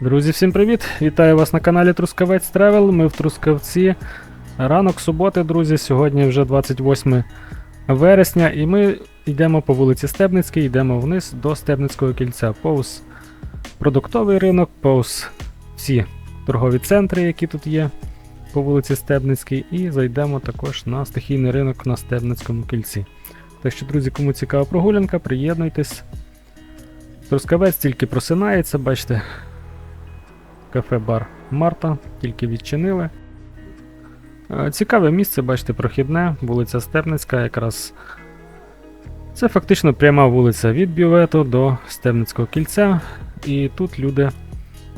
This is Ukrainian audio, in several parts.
Друзі, всім привіт! Вітаю вас на каналі Трускавець Тревел. Ми в Трускавці. Ранок суботи, друзі. Сьогодні вже 28 вересня, і ми йдемо по вулиці Стебницькій, йдемо вниз до Стебницького кільця. Повз продуктовий ринок, повз всі торгові центри, які тут є по вулиці Стебницькій, і зайдемо також на стихійний ринок на Стебницькому кільці. Так що, друзі, кому цікава прогулянка, приєднуйтесь. Трускавець тільки просинається, бачите, кафе-бар Марта, тільки відчинили. Е, Цікаве місце, бачите, прохідне, вулиця Степницька, якраз це фактично пряма вулиця від бювету до Стебницького кільця. І тут люди,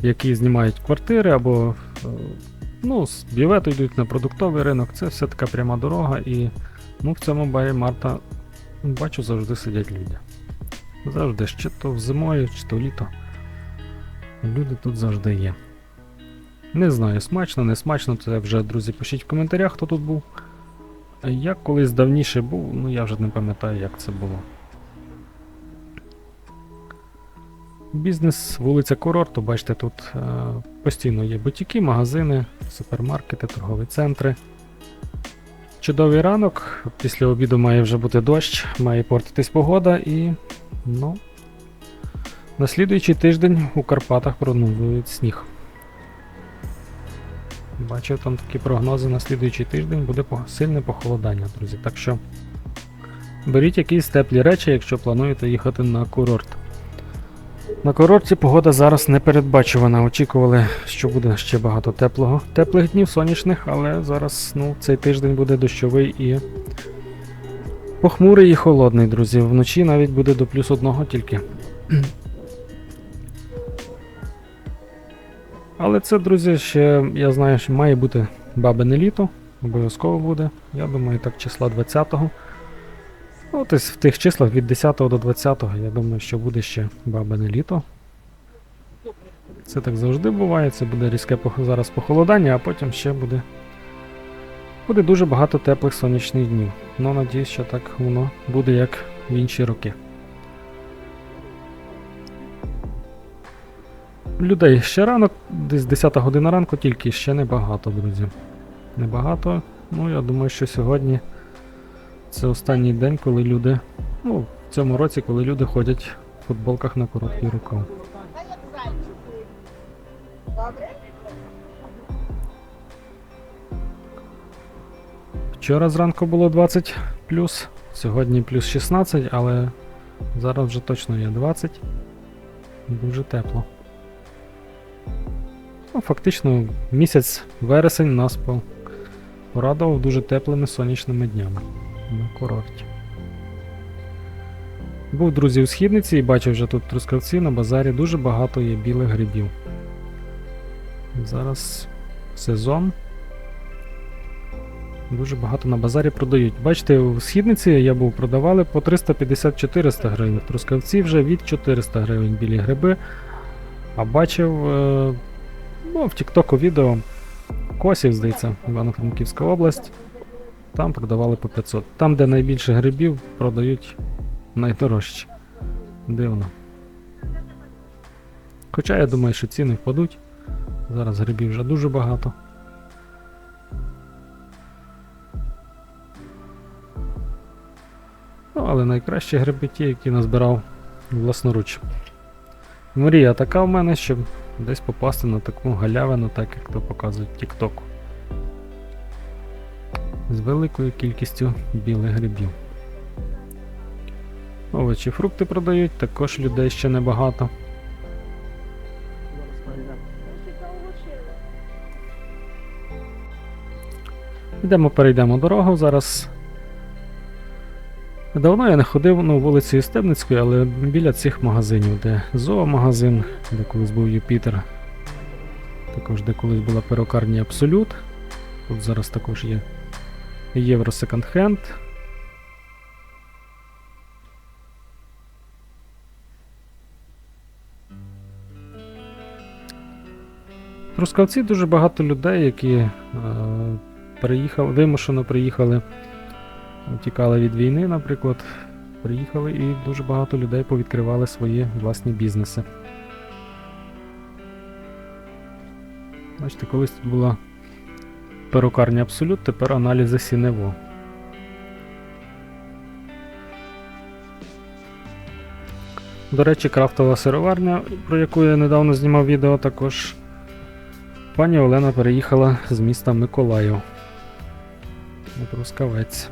які знімають квартири або е, ну, з бювету йдуть на продуктовий ринок, це все така пряма дорога. І ну, в цьому барі Марта бачу завжди сидять люди. Завжди, чи то зимою, чи то літо. Люди тут завжди є. Не знаю, смачно, не смачно, це вже, друзі, пишіть в коментарях, хто тут був. Я колись давніше був, ну я вже не пам'ятаю, як це було. Бізнес, вулиця Курорту, бачите, тут е, постійно є бутіки, магазини, супермаркети, торгові центри. Чудовий ранок, після обіду має вже бути дощ, має портитись погода і. ну. На слідуючий тиждень у Карпатах прогнозують сніг. Бачив там такі прогнози на слідуючий тиждень буде сильне похолодання, друзі. Так що беріть якісь теплі речі, якщо плануєте їхати на курорт. На курорті погода зараз не передбачувана. Очікували, що буде ще багато теплого. Теплих днів сонячних, але зараз ну, цей тиждень буде дощовий і похмурий і холодний, друзі. Вночі навіть буде до плюс одного тільки. Але це, друзі, ще я знаю, що має бути бабине літо. Обов'язково буде. Я думаю, так числа 20-го. Ну, ось в тих числах від 10 до 20, я думаю, що буде ще бабине літо. Це так завжди буває, це буде різке зараз похолодання, а потім ще буде. Буде дуже багато теплих сонячних днів. Ну, надіюсь, що так воно буде як в інші роки. Людей ще ранок, десь 10 година ранку, тільки ще небагато, друзі. Небагато. Ну, я думаю, що сьогодні це останній день, коли люди. Ну, в цьому році, коли люди ходять в футболках на короткий рукав. Вчора зранку було 20 плюс, сьогодні плюс 16, але зараз вже точно є 20. Дуже тепло. Ну, фактично, місяць вересень нас по- порадував дуже теплими сонячними днями на курорті. Був друзі у східниці і бачив вже тут трускавці на базарі дуже багато є білих грибів. Зараз сезон. Дуже багато на базарі продають. Бачите, у східниці я був продавали по 350-400 гривень. Трускавці вже від 400 гривень білі гриби. А бачив е, ну, в Тіктоку відео Косів, здається, Івано-Франківська область. Там продавали по 500. Там, де найбільше грибів, продають найдорожче. Дивно. Хоча я думаю, що ціни впадуть. Зараз грибів вже дуже багато. Ну, але найкращі гриби ті, які назбирав власноруч. Мрія така в мене, щоб десь попасти на таку галявину, так як то показують Тіктоку. З великою кількістю білих грибів. Овочі, фрукти продають, також людей ще небагато. Йдемо, перейдемо дорогу зараз. Давно я не ходив ну, вулицею Стебницькою, але біля цих магазинів, де зоомагазин, де колись був Юпітер, також де колись була перукарня Абсолют. Тут зараз також є Євро Секонд Хенд. В Трускавці дуже багато людей, які е, приїхали, вимушено приїхали, тікали від війни, наприклад. Приїхали і дуже багато людей повідкривали свої власні бізнеси. Бачите, колись тут була перукарня Абсолют, тепер аналізи Сінево. До речі, крафтова сироварня, про яку я недавно знімав відео, також пані Олена переїхала з міста Миколаїв. Трускавець.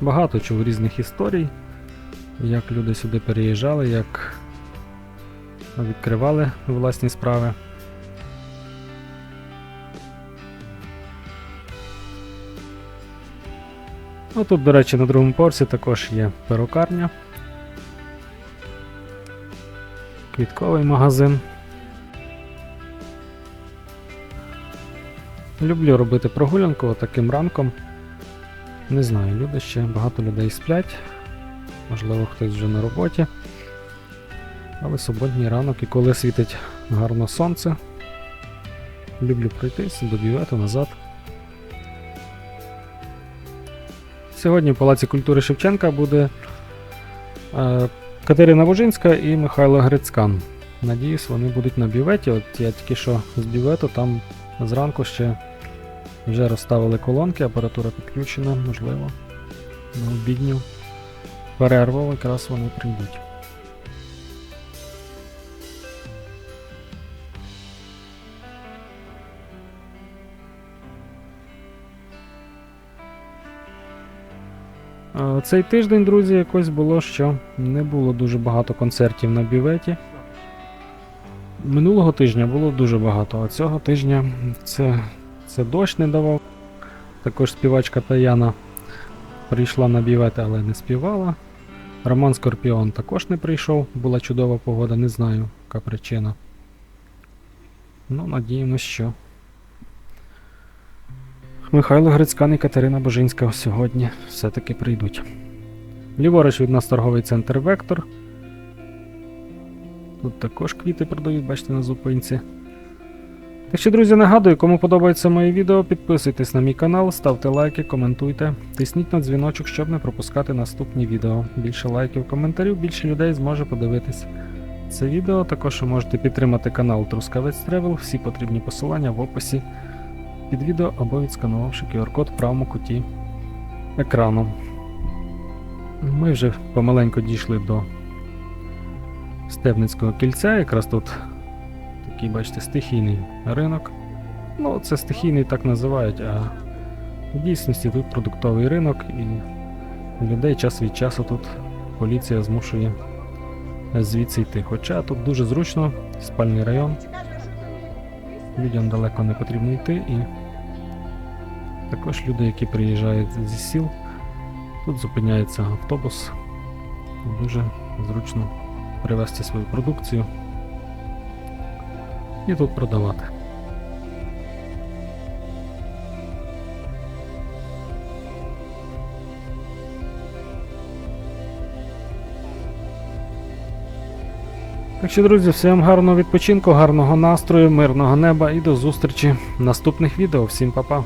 Багато чув різних історій, як люди сюди переїжджали, як відкривали власні справи. Ну тут, до речі, на другому поверсі також є перукарня. Квітковий магазин. Люблю робити прогулянку таким ранком. Не знаю, люди ще багато людей сплять. Можливо, хтось вже на роботі. Але суботній ранок і коли світить гарно сонце. Люблю пройтись до бювету назад. Сьогодні в Палаці культури Шевченка буде е, Катерина Божинська і Михайло Грицькан. Надіюсь, вони будуть на бюветі. От я тільки що з бювету, там зранку ще вже розставили колонки, апаратура підключена, можливо. На обідню перерву якраз вони прийдуть. Цей тиждень, друзі, якось було, що не було дуже багато концертів на бюветі. Минулого тижня було дуже багато, а цього тижня це, це дощ не давав. Також співачка Таяна прийшла на бювет, але не співала. Роман Скорпіон також не прийшов, була чудова погода, не знаю, яка причина. Ну, надіємось, що. Михайло Грицькан і Катерина Божинська сьогодні все-таки прийдуть. Ліворуч від нас торговий центр Вектор. Тут також квіти продають, бачите, на зупинці. Так що, друзі, нагадую, кому подобається моє відео, підписуйтесь на мій канал, ставте лайки, коментуйте, тисніть на дзвіночок, щоб не пропускати наступні відео. Більше лайків, коментарів, більше людей зможе подивитись це відео. Також ви можете підтримати канал Трускавець Тревел, всі потрібні посилання в описі під відео або відсканувавши QR-код в правому куті екрану. Ми вже помаленьку дійшли до Стебницького кільця, якраз тут такий, бачите, стихійний ринок. Ну, це стихійний так називають, а в дійсності тут продуктовий ринок і людей час від часу тут поліція змушує звідси йти. Хоча тут дуже зручно, спальний район. Людям далеко не потрібно йти і також люди, які приїжджають зі сіл, тут зупиняється автобус. Дуже зручно привезти свою продукцію і тут продавати. Так що, друзі, всім гарного відпочинку, гарного настрою, мирного неба і до зустрічі в наступних відео. Всім па-па!